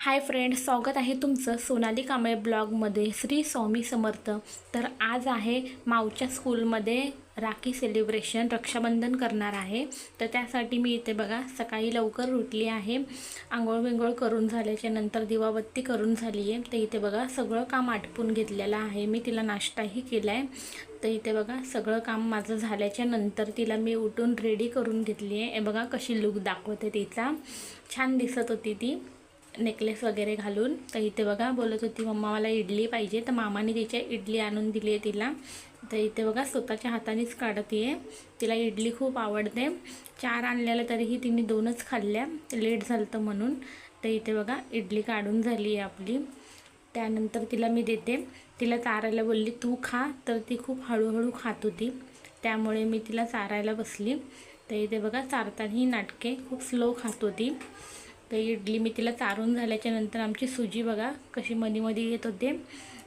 Hi friend स्वागत आहे तुमचं सोनाली कांबळे ब्लॉगमध्ये श्री स्वामी समर्थ. तर आज आहे माऊच्या स्कूलमध्ये राखी सेलिब्रेशन रक्षाबंधन करणार आहे. तर त्यासाठी मी इथे बघा सकाळी लवकर उठली आहे. आंघोळ बिंघोळ करून झाल्याच्यानंतर दिवाबत्ती करून झाली आहे तर इथे बघा सगळं काम आटपून घेतलेलं आहे. मी तिला नाश्ताही केला आहे तर इथे बघा सगळं काम माझं झाल्याच्यानंतर तिला मी उठून रेडी करून घेतली आहे हे बघा कशी लुक दाखवते तिचा. छान दिसत होती ती. नेकलेस वगैरे घालून. तर इथे बघा बोलत होती मम्मा मला इडली पाहिजे. तर मामाने तिच्या इडली आणून दिली आहे तिला. तर इथे बघा स्वतःच्या हातानेच काढते आहे तिला इडली खूप आवडते. चार आणलेल्या तरीही तिने दोनच खाल्ल्या. लेट झालं तर म्हणून. तर इथे बघा इडली काढून झाली आहे आपली. त्यानंतर तिला मी देते. तिला चारायला बोलली तू खा. तर ती खूप हळूहळू खात होती. त्यामुळे मी तिला चारायला बसली. तर इथे बघा चारताना ही नाटके खूप स्लो खात होती. तर इडली मी तिला चारून झाल्याच्यानंतर आमची सुजी बघा कशी मधीमध्ये येत होते.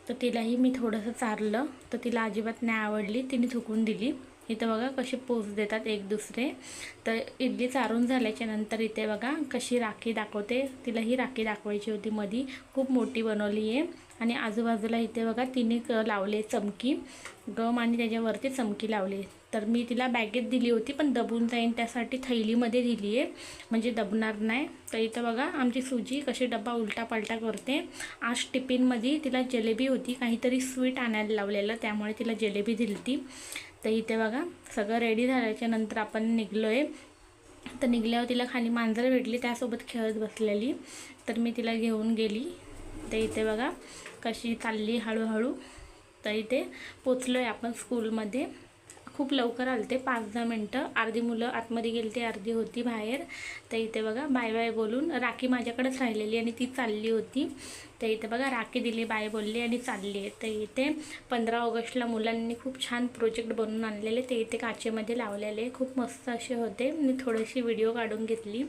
तर तिलाही मी थोडंसं चारलं. तर तिला अजिबात नाही आवडली. तिने थुकून दिली. इथं बघा कसे पोच देतात एक दुसरे. तर इडली चारून झाल्याच्यानंतर इथे बघा कशी राखी दाखवते. तिला ही राखी दाखवायची होती मधी. खूप मोठी बनवली आहे. आणि आजूबाजूला इथे बघा तिने क लावले चमकी. गम आणि त्याच्यावरती चमकी लावली तर मी तिला बॅगेत दिली होती पण दबून जाईन त्यासाठी थैलीमध्ये दिली आहे. म्हणजे दबणार नाही. तर इथं बघा आमची सुजी कशी डब्बा उलटा पलटा करते. आज टिफिनमध्ये तिला जलेबी होती. काहीतरी स्वीट आणायला लावलेलं त्यामुळे तिला जलेबी दिली ती तर इथे बघा सगळं रेडी झाल्याच्यानंतर आपण निघलो आहे तर निघल्यावर तिला खाली मांजर भेटली त्यासोबत खेळत बसलेली. तर मी तिला घेऊन गेली. तर इथे बघा कशी चालली हळूहळू. तर इथे पोचलो आहे आपण स्कूलमध्ये खूप लवकर आले ते पाच दहा मिनटं. अर्धी मुलं आतमध्ये गेली ते अर्धी होती बाहेर. तर इथे बघा बाय बाय बोलून राखी माझ्याकडेच राहिलेली आणि ती चालली होती. तर इथे बघा राखी दिली बाय बोलली आणि चालली आहे. तर इथे पंधरा ऑगस्टला मुलांनी खूप छान प्रोजेक्ट बनवून आणलेले ते इथे काचेमध्ये लावलेले. खूप मस्त असे होते. मी थोडीशी व्हिडिओ काढून घेतली.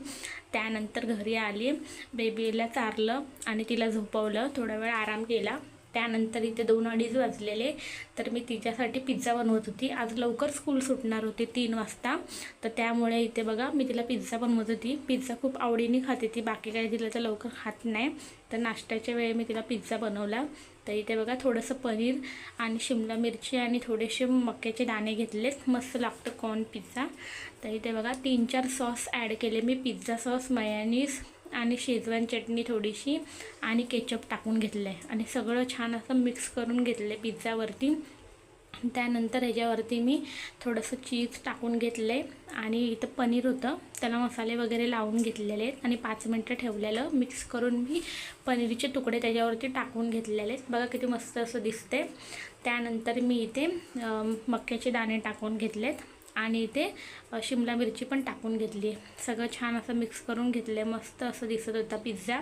त्यानंतर घरी आली. बेबीला चारलं आणि तिला झोपवलं. थोडा वेळ आराम केला. त्यानंतर इथे दोन अडीच वाजलेले. तर मी तिच्यासाठी पिझ्झा बनवत होती. आज लवकर स्कूल सुटणार होती तीन वाजता. तर त्यामुळे इथे बघा मी तिला पिझ्झा बनवत होती. पिझ्झा खूप आवडीने खाते ती. बाकी काही दिलं तर लवकर खात नाही. तर नाश्त्याच्या वेळी मी तिला पिझ्झा बनवला. तर इथे बघा थोडंसं पनीर आणि शिमला मिरची आणि थोडेसे मक्याचे दाणे घेतलेत मस्त लागतं कॉर्न पिझ्झा तर इथे बघा तीन चार सॉस ॲड केले मी. पिझ्झा सॉस मयानीस आणि शेजवान चटणी थोडीशी आणि केचप टाकून घेतलं आहे आणि सगळं छान असं मिक्स करून घेतलं आहे पिझ्झावरती. त्यानंतर ह्याच्यावरती मी थोडंसं चीज टाकून घेतलं आहे आणि इथं पनीर होतं. त्याला मसाले वगैरे लावून घेतलेले आहेत. आणि पाच मिनटं ठेवलेलं. मिक्स करून मी पनीरचे तुकडे त्याच्यावरती टाकून घेतलेले आहेत. बघा किती मस्त असं दिसते त्यानंतर मी इथे मक्याचे दाणे टाकून घेतलेत. आणि इथे शिमला मिरची पण टाकून घेतली सगळं छान असं मिक्स करून घेतलं मस्त असं दिसत होता पिझ्झा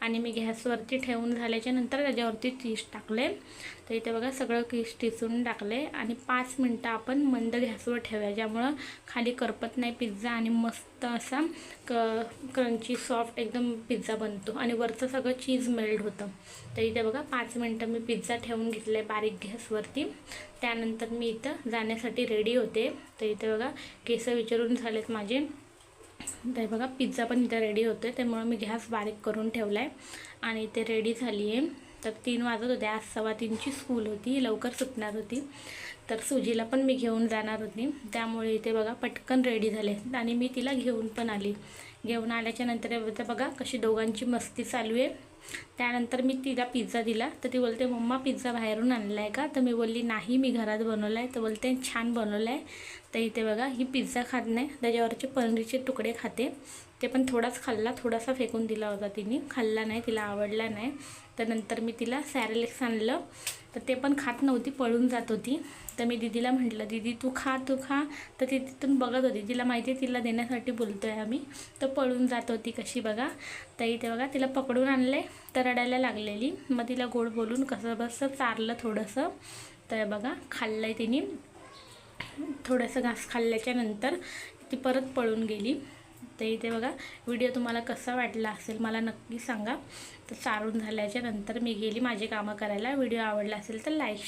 आणि मी गॅसवरती ठेवून झाल्याच्यानंतर त्याच्यावरती चीज टाकले तर इथे बघा सगळं किस टिचून टाकले. आणि पाच मिनटं आपण मंद गॅसवर ठेवूया. ज्यामुळं खाली करपत नाही पिझ्झा आणि मस्त असा क क्रंची सॉफ्ट एकदम पिझ्झा बनतो. आणि वरचं सगळं चीज मेल्ट होतं. तर इथे बघा पाच मिनटं मी पिझ्झा ठेवून घेतलं आहे बारीक गॅसवरती. त्यानंतर मी इथं जाण्यासाठी रेडी होते. तर इथे बघा केस विचारून झालेत माझे. तर बघा पिझ्झा पण इथं रेडी होतो त्यामुळं मी गॅस बारीक करून ठेवला आहे आणि इथे रेडी झाली आहे तर तीन वाजत होते. आज सव्वा तीनची स्कूल होती. लवकर सुटणार होती. तर सुजीला पण मी घेऊन जाणार होती. त्यामुळे इथे बघा पटकन रेडी झाले. आणि मी तिला घेऊन पण आली. घेऊन आल्याच्यानंतर बघा कशी दोघांची मस्ती चालू आहे. त्यानंतर मी तिला पिझ्झा दिला. तर ती बोलते मम्मा पिझ्झा बाहेरून आणला आहे का? तर मी बोलली नाही मी घरात बनवला आहे तर बोलते छान बनवलं आहे तर इथे बघा ही पिझ्झा खात नाही. त्याच्यावरचे पनीरचे तुकडे खाते. ते पण थोडाच खाल्ला थोडासा फेकून दिला होता तिने. खाल्ला नाही तिला आवडला नाही. तर नंतर मी तिला सॅरेलेक्स आणलं. तर ते पण खात नव्हती पळून जात होती. तर मी दिदीला म्हटलं दीदी तू खा तू खा. तर ती तिथून बघत होती. तिला माहिती आहे तिला देण्यासाठी बोलतो आहे आम्ही. तर पळून जात होती कशी बघा. तर इथे बघा तिला पकडून आणले तर रडायला लागलेली. मग तिला गोड बोलून कसं बसं चारलं थोडंसं. तर बघा खाल्लं आहे तिने. थोडंसं घास खाल्ल्याच्या नंतर ती परत पळून गेली. तर इथे बघा व्हिडिओ तुम्हाला कसा वाटला असेल मला नक्की सांगा. तर सारून झाल्याच्यानंतर मी गेली माझे कामं करायला. व्हिडिओ आवडला असेल तर लाईक